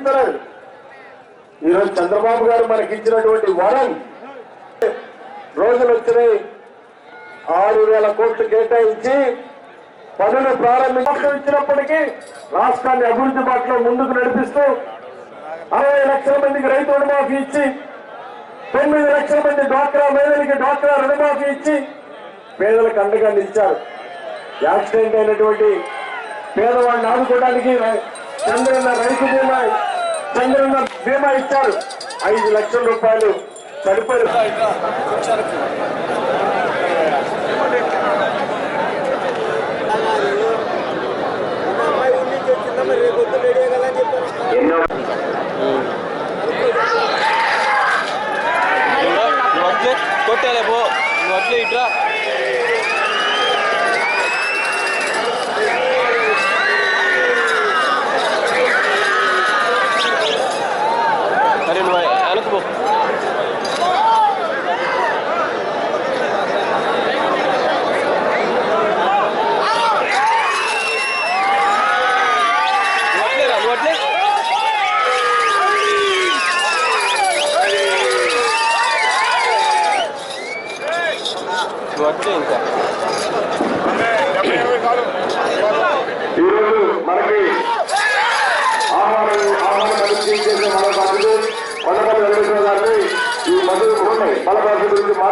ఇస్తున్నారు. ఈరోజు చంద్రబాబు గారు మనకి ఇచ్చినటువంటి వరం రోజులు వచ్చినాయి ఆరు వేల కోట్లు కేటాయించి పనులు ప్రారంభించినప్పటికీ రాష్ట్రాన్ని అభివృద్ధి బాటలో ముందుకు నడిపిస్తూ అరవై లక్షల మందికి రైతు రుణమాఫీ ఇచ్చి తొమ్మిది లక్షల మంది డ్వాక్రా మహిళలకి డ్వాక్రా రుణమాఫీ ఇచ్చి పేదలకు అండగా నిలిచారు యాక్సిడెంట్ అయినటువంటి పేదవాడిని ఆదుకోవడానికి చంద్రన్న రైతు బీమా చంద్రన్న బీమా ఇచ్చారు. ఐదు లక్షల రూపాయలు తదుపరి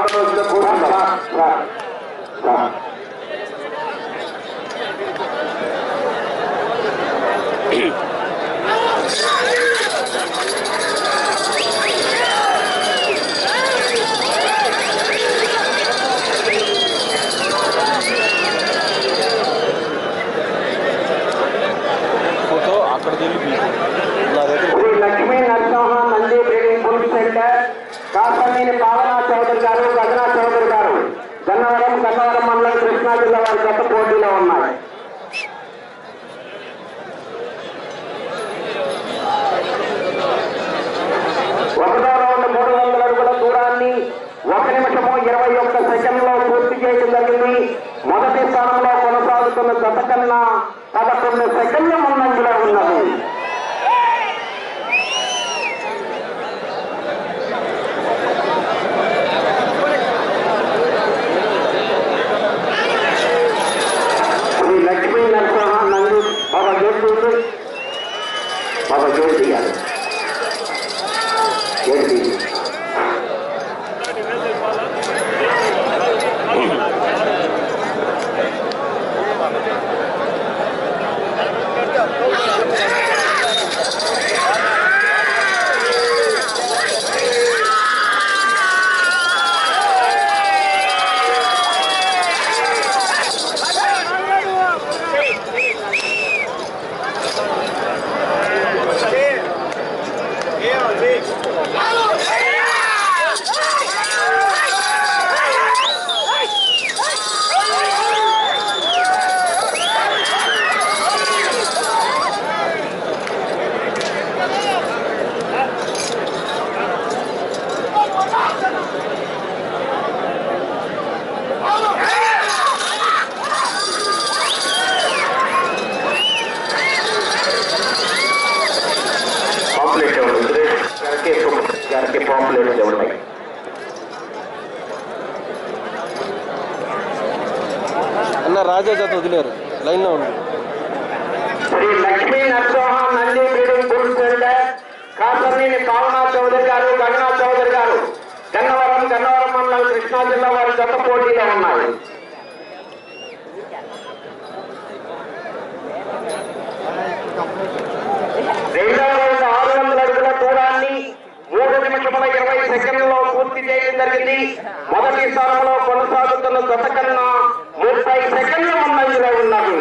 মানুষ చేయడం జరిగింది మొదటి స్థానంలో కొనసాగుతున్న గత కన్నా పదకొండు సెకండ్ల ముందంజలో ఉన్నది శ్రీ లక్ష్మీ నరసింహ నంది బాబా జ్యోతి బాబా జ్యోతి గారు జ్యోతి పాంప్లెట్ ఉన్నాయి సురేష్ గారికి గారికి పాంప్లెట్స్ ఉన్నాయి అన్న రాజా జత వదిలేరు లైన్లో ఉంది Shri Lakshmi Narasimha Nandi breeding bull centre Kasarneni Pavana Chowdary గారు గగనా చౌదరి గారు గన్నవరం మండలం కృష్ణా జిల్లా వారి జత పోటీలో ఉన్నాయి. రెండవ ఆరు వందల అడుగుల దూరాన్ని మూడు నిమిషముల ఇరవై సెకండ్లలో పూర్తి చేయడం జరిగింది. మొదటి స్థానంలో కొనసాగుతున్న గత కన్నా ముప్పై సెకండ్ల ముందంజలో ఉన్నది.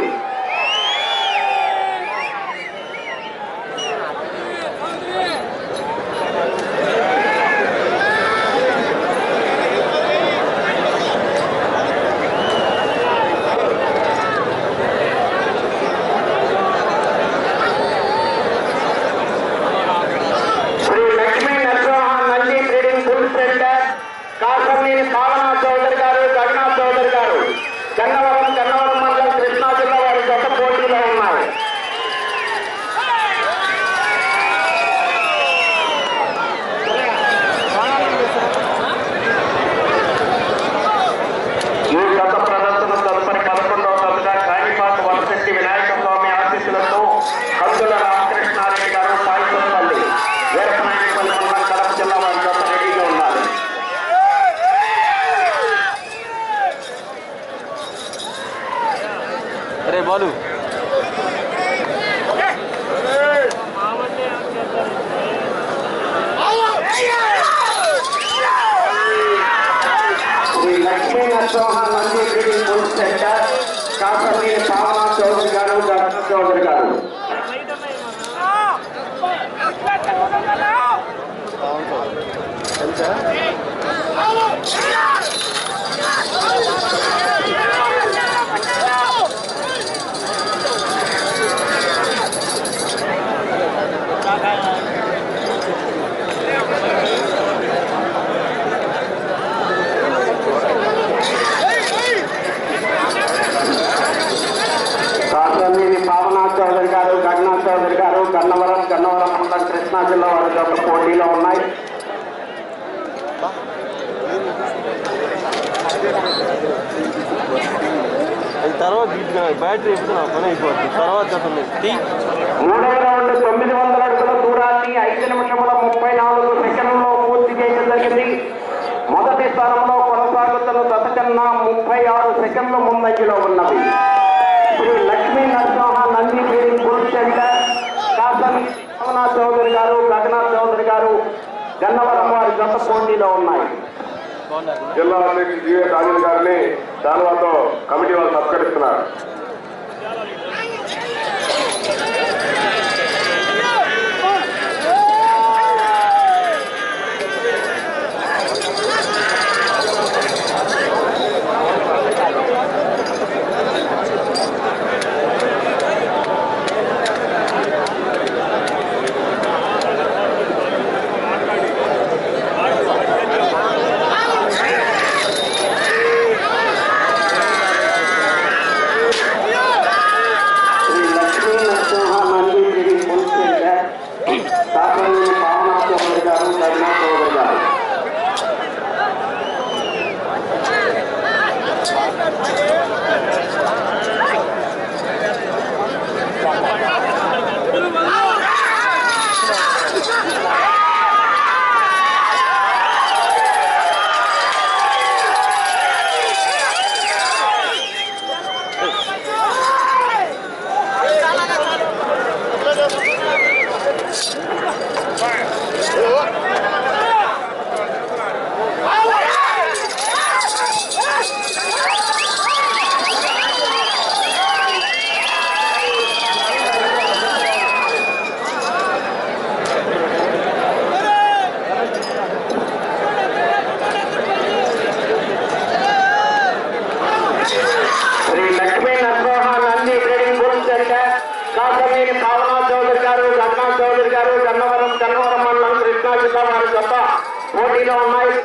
¿eh? తర్వాత బ్యాటరీ నా పని అయిపోద్ది తర్వాత తీ. మూడవ రౌండ్ తొమ్మిది వందల అడుగుల దూరాన్ని ఐదు నిమిషముల ముప్పై నాలుగు సెకండ్లలో పూర్తి చేయడం జరిగింది. మొదటి స్థానంలో కొనసాగుతున్న దశ కన్నా ముప్పై ఆరు సెకండ్ల ముందంజలో ఉన్నది శ్రీ లక్ష్మీ నరసింహ నంది సెంటర్ కాసన్ పవనా చౌదరి గారు గగనాథ్ చౌదరి గారు గన్నవరం వారి గత పోటీలో ఉన్నాయి. జిల్లా అధ్యక్షుడు జీవే రాజన్ గారిని శాలువాతో కమిటీ వాళ్ళు సత్కరిస్తున్నారు. గారు గగనాథ్ చౌదరి గారు Shri Lakshmi Narasimha Nandi trading bull centre Kasameni Pavana Chowdary గారు గన్నా చౌదరి గారు గన్నవరం గన్నవరం మండలం కృష్ణా జిల్లా వారి జత పోటీలో ఉన్నాయి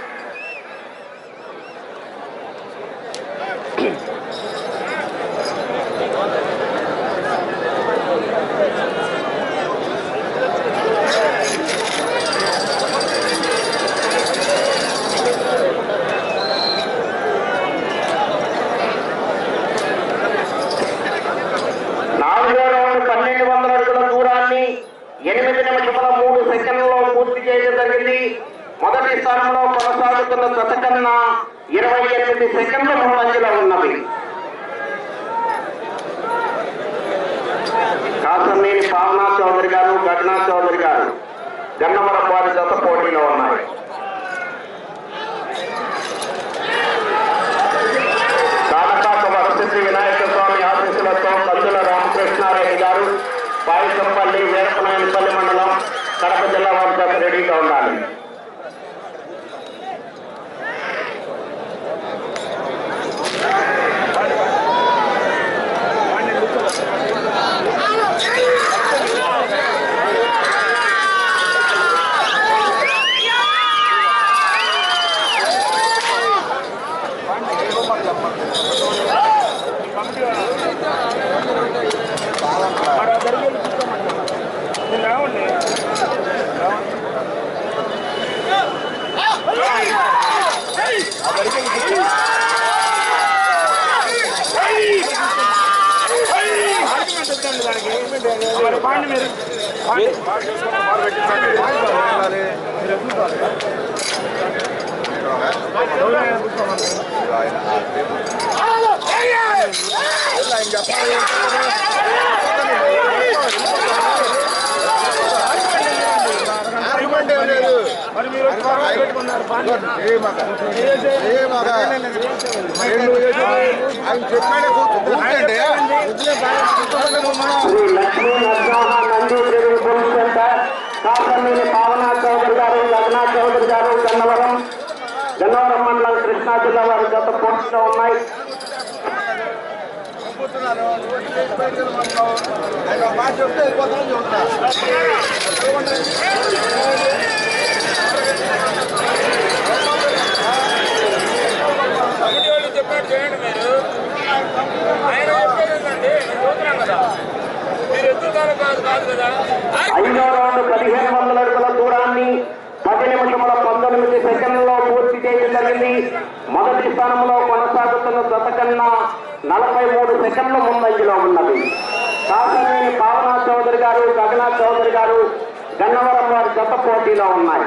నాలుగో రౌండ్ పన్నెండు వందల అడుగుల దూరాన్ని ఎనిమిది నిమిషముల మూడు సెకండ్లలో పూర్తి చేయడం జరిగింది మొదటి స్థానంలో కొనసాగుతున్న జత కన్నా ఇరవై ఎనిమిది సెకండ్ల ముందంజలో ఉన్నది. కాసర్నేని పావనా చౌదరి గారు గగనా చౌదరి గారు గన్నవరం వారి జత పోటీలో ఉన్నాయి. కానకాక వరసిద్ధి వినాయక స్వామి ఆశీస్సులతో కందుల రామకృష్ణారెడ్డి గారు పాయసంపల్లి వేరపనాయనపల్లి మండలం కడప జిల్లా వారి రెడీగా ఉండాలి. ఏ మరి మీరు వచ్చి సెంటర్ కాసర్నేని పావనా చౌదరి గారు లగ్నా చౌదరి గారు గన్నవరం గన్నవరం మండలం కృష్ణా జిల్లా వారి గత పోస్టులో ఉన్నాయి చెప్తే వెళ్ళిపోతామని చెబుతున్నా కమిటీ వాళ్ళు చెప్పినట్టు చేయండి మీరు ఆయన చెప్పేది ఏంటంటే నేను చూస్తున్నాను కదా మీరు ఎత్తుతారు కాదు కాదు కదా ఐదో రౌండ్ పదిహేను వందల అడుగుల దూరాన్ని పది నిమిషముల పంతొమ్మిది సెకండ్లలో పూర్తి చేయడం జరిగింది మొదటి స్థానంలో కొనసాగుతున్న జత కన్నా నలభై మూడు ముందంజలో ఉన్నది. కాసనేని పావనా చౌదరి గారు గగనా చౌదరి గారు గన్నవరం వారి గత పోటీలో ఉన్నాయి.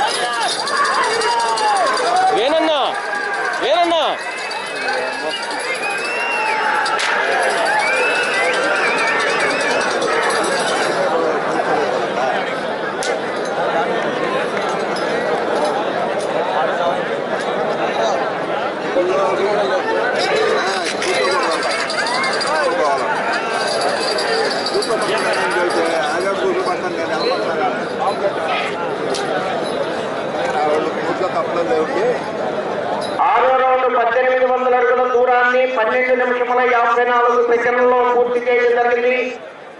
నరసింహ నందూరి స్కూల్ సెంటర్ కాసర్నేని పావనా చౌదరి గారు గన్నా చౌదరి గారు గన్నవరం గన్నవరం మండలం కృష్ణా జిల్లా వారి తప్ప పోటీలో ఉన్నాయి వేనన్నా వేనన్నా ఆరో రౌండ్ పద్దెనిమిది వందల అడుగుల దూరాన్ని పన్నెండు నిమిషముల యాభై నాలుగు సెకండ్లలో పూర్తి చేయడం జరిగింది.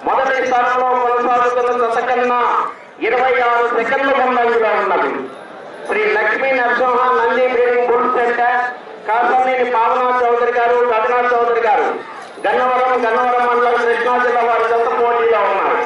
మొదటి స్థానంలో కొనసాగుతున్న దశకన్నా ఇరవై ఆరు సెకండ్ల ముందంజలో ఉన్నది. Shri Lakshmi Narasimha Nandi breeding bull centre Kasaneni Pavana Chowdary గారు రఘునాథ్ చౌదరి గారు. గన్నవరం గన్నవరం మండలం కృష్ణా జిల్లా వారి జత పోటీలో ఉన్నారు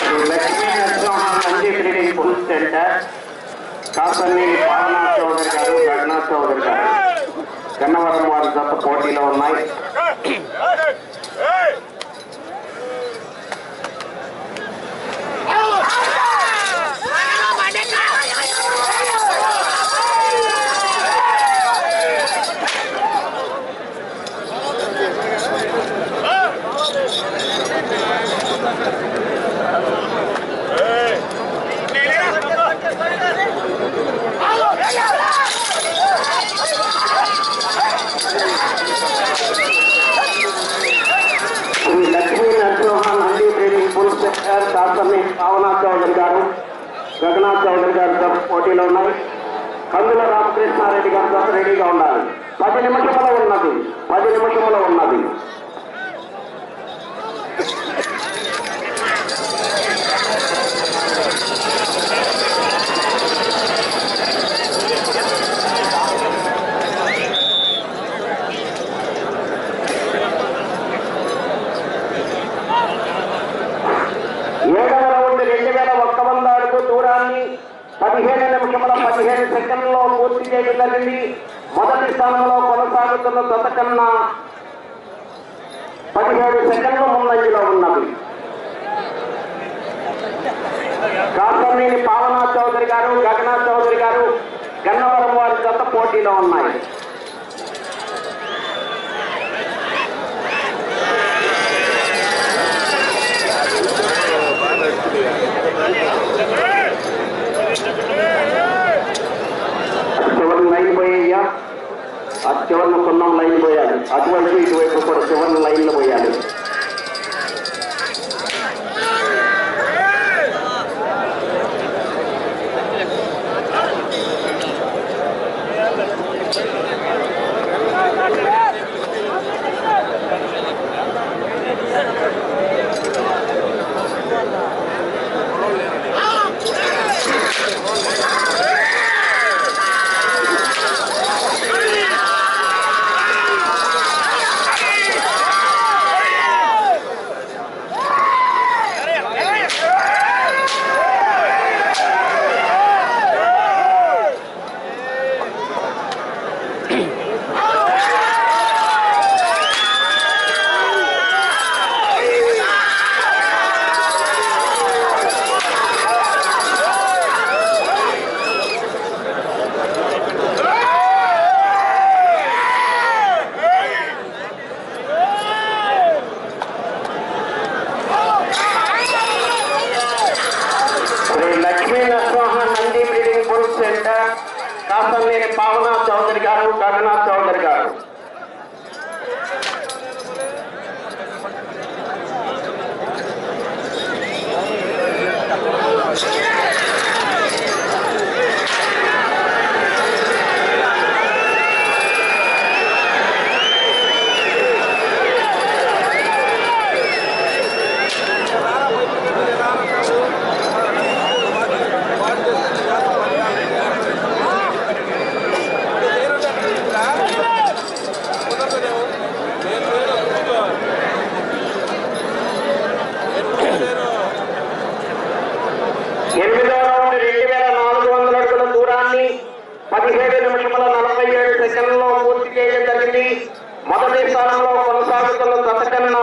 Shri Lakshmi Narasimha Nandi breeding bull centre Kasaneni Pavana Chowdary గారు గగనా చౌదరి గారు గన్నవరం వారి జత పోటీలో ఉన్నాయి ఆ గారు శాస్త్రని పావనాథ్ చౌదరి గారు జగన్నాథ్ చౌదరి గారు జత పోటీలో ఉన్నాయి కందుల రామకృష్ణారెడ్డి రెడీగా ఉండాలి. పది నిమిషముల ఉన్నది. పది నిమిషముల ఉన్నది. ఏడవ రౌండ్ రెండు వేల ఒక్క వంద అడుగు దూరాన్ని పదిహేను నిమిషముల పదిహేను సెకండ్లో పూర్తి చేయడం జరిగింది. మొదటి స్థానంలో కొనసాగుతున్న జత కన్నా పదిహేడు సెకండ్ల ముందంజలో ఉన్నది. కాసర్నేని పావనా చౌదరి గారు గగనా చౌదరి గారు గన్నవరం వారి జత పోటీలో ఉన్నాయి చివరి లైన్ పోయాయ్యా ఆ చివరిన సున్నం లైన్ పోయాలి. అటువైపు ఇటువైపు కూడా చివరి లైన్లో పోయాలి Shri Lakshmi Narasimha Nandi breeding bull centre Kasamneni Pavanath Chowdary గారు గగనాథ్ చౌదరి గారు ఎనిమిదో రౌండ్ రెండు వేల నాలుగు వందల అడుగుల దూరాన్ని పదిహేడు నిమిషముల నలభై ఏడు సెకండ్లలో పూర్తి చేయడం జరిగింది. మొదటి స్థానంలో కొనసాగుతున్న జత కన్నా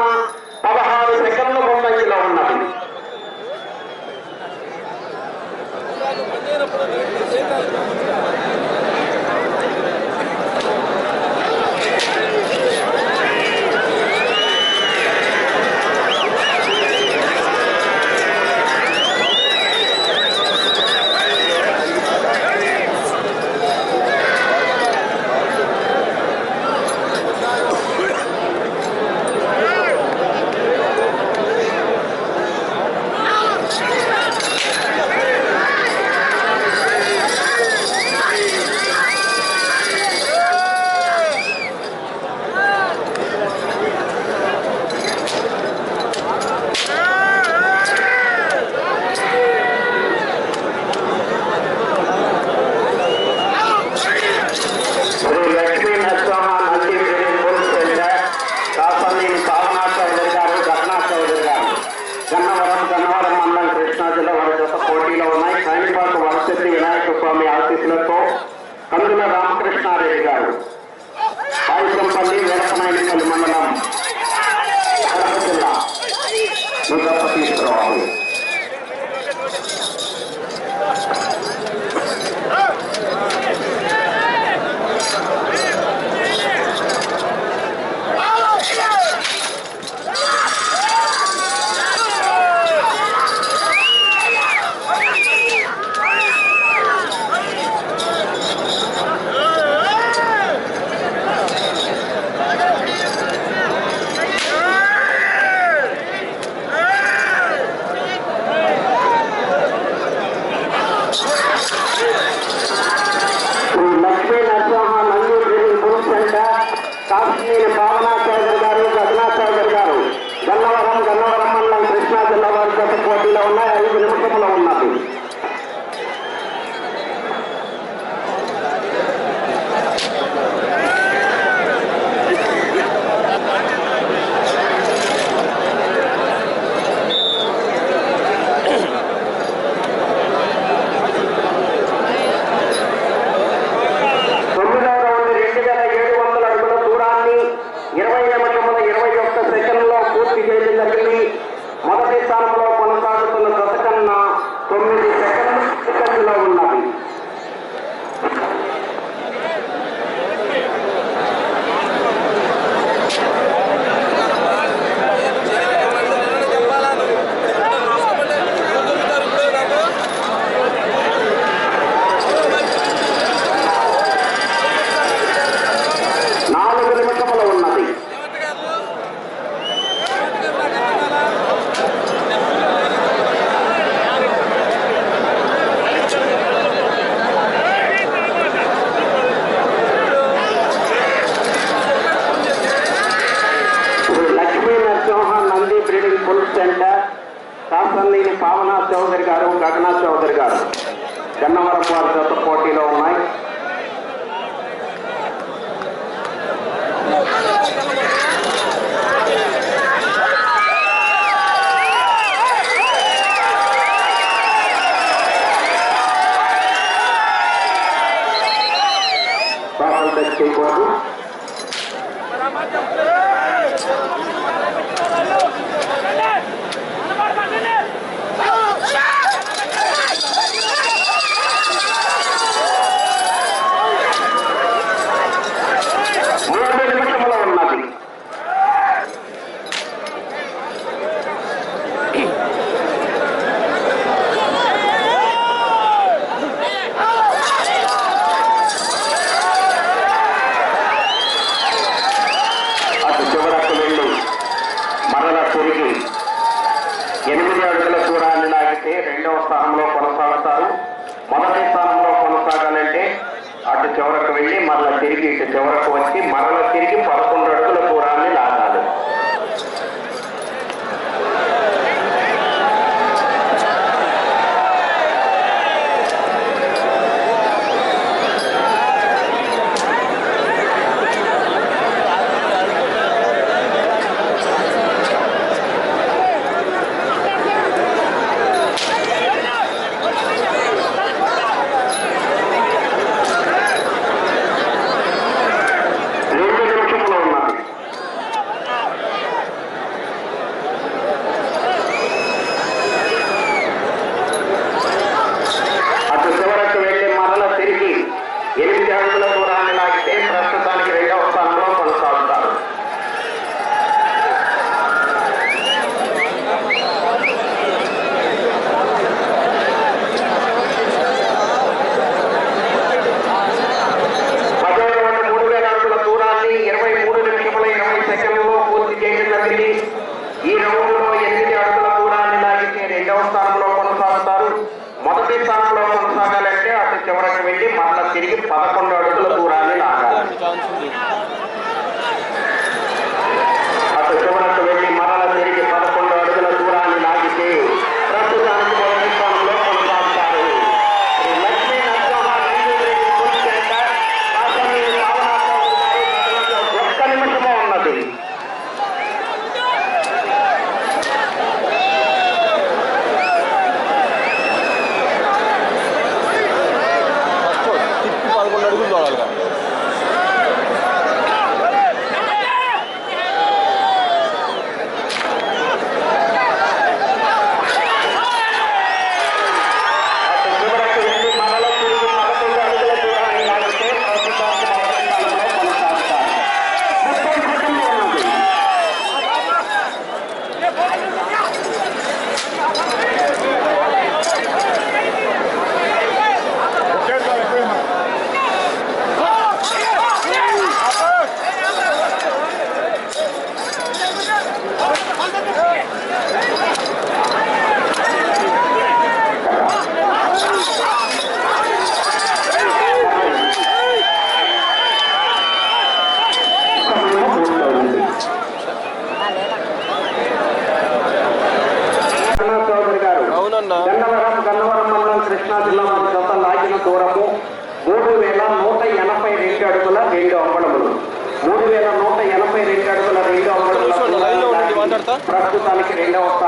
শিক্ষামূলক কোনো কার্যক্রমে పోటీకి ఎనిమిది అడుగుల దూరాన్ని లాగితే రెండవ స్థానంలో కొనసాగుతారు. మొదటి స్థానంలో కొనసాగాలంటే అటు చివరకు వెళ్ళి మరలా తిరిగి ఇటు చివరకు వచ్చి మరలా తిరిగి పదకొండు అడుగుల దూరాన్ని అడుగుల రెండు రెండవ